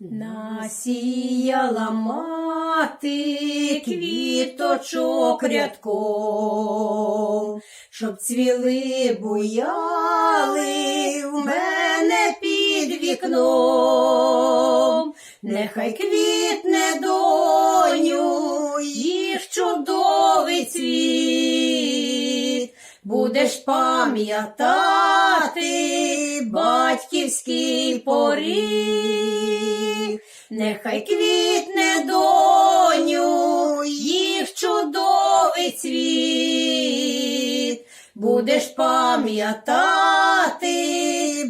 Насіяла мати квіточок рядком, щоб цвіли буяли в мене під вікном. Нехай квітне доню, їх чудовий цвіт, будеш пам'ятати батьківський поріг. Нехай квітне доню, їх чудовий цвіт, будеш пам'ятати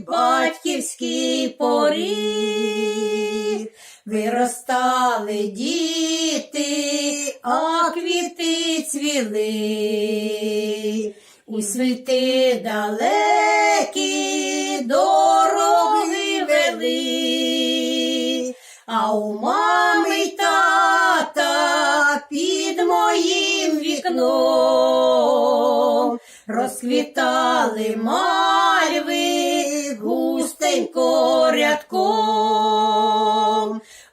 батьківський поріг. Виростали діти, а квіти цвіли, у світи далекі а у мами тата під моїм вікном. Розквітали мальви густенько рядком,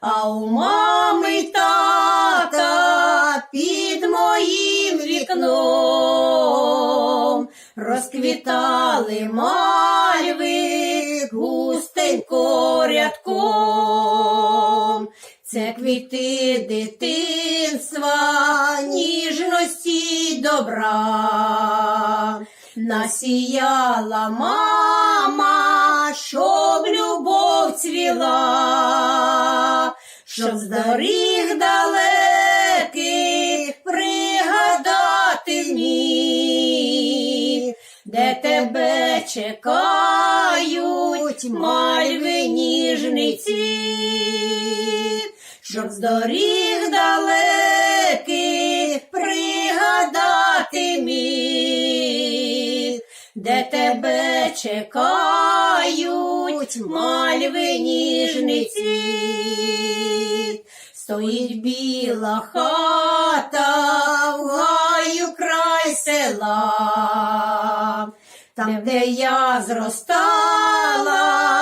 а у мами тата під моїм вікном. Розквітали мальви Це квіти дитинства, ніжності добра. Насіяла мама, щоб любов цвіла, щоб з доріг далеких пригадати міг, де тебе чекають мальви ніжний цвіт, щоб з доріг далеких пригадати міг, де тебе чекають мальви ніжний. Стоїть біла хата в гаю край села, там, де я зростала,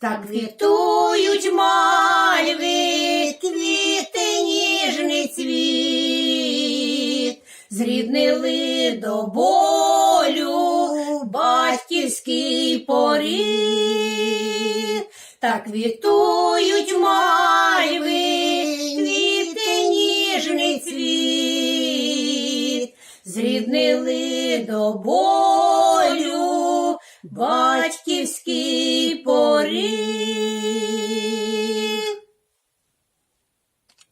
так квітують мальви, квіти ніжний цвіт, зріднили до болю батьківський поріг, так квітують мальви, квіти ніжний цвіт, зріднили до болю батьківський.